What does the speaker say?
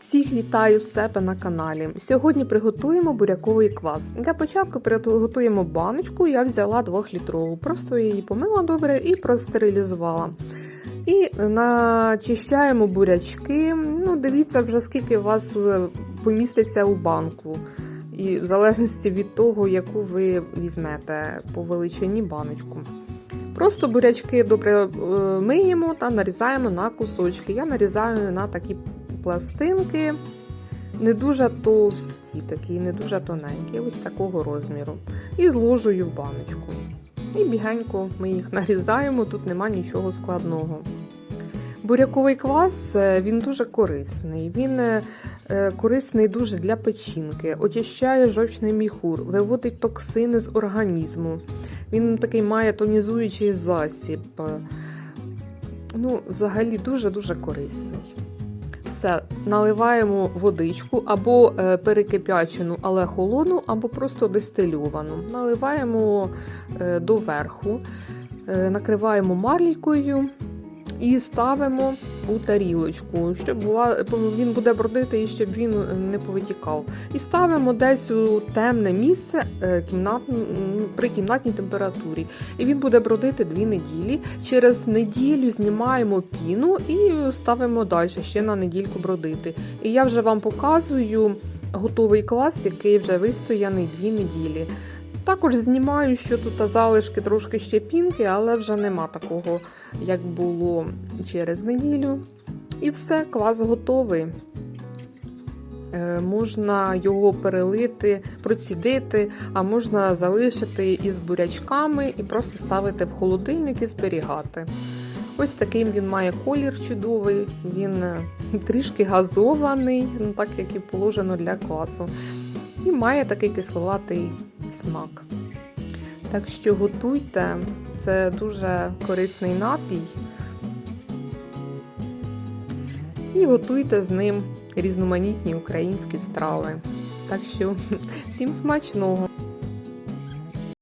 Всіх вітаю в себе на каналі. Сьогодні приготуємо буряковий квас. Для початку приготуємо баночку. Я взяла 2-літрову. Просто її помила добре і простерилізувала. І начищаємо бурячки. Ну, дивіться вже скільки у вас е, поміститься у банку. І в залежності від того, яку ви візьмете по величині баночку. Просто бурячки добре е, миємо та нарізаємо на кусочки. Я нарізаю на такі пластинки, не дуже товсті, такі, не дуже тоненькі, ось такого розміру. І зложую в баночку. І бігенько ми їх нарізаємо, тут нема нічого складного. Буряковий квас е, він дуже корисний. Він е, е, корисний дуже для печінки, очищає жовчний міхур, виводить токсини з організму. Він такий має тонізуючий засіб. Ну, взагалі дуже-дуже корисний. Все, наливаємо водичку або е, перекипячену, але холодну, або просто дистильовану. Наливаємо е, доверху, е, накриваємо марлікою і ставимо у тарілочку, щоб була, він буде бродити і щоб він не повитікав. І ставимо десь у темне місце е, кімнат, при кімнатній температурі. І він буде бродити дві неділі. Через неділю знімаємо піну і ставимо далі ще на недільку бродити. І я вже вам показую готовий клас, який вже вистояний дві неділі. Також знімаю, що тут залишки трошки ще пінки, але вже нема такого, як було через неділю. І все, квас готовий. Е, можна його перелити, процідити, а можна залишити із бурячками і просто ставити в холодильник і зберігати. Ось таким він має колір чудовий, він е, трішки газований, ну, так як і положено для квасу. І має такий кисловатий смак. Так що готуйте, це дуже корисний напій. І готуйте з ним різноманітні українські страви. Так що всім смачного!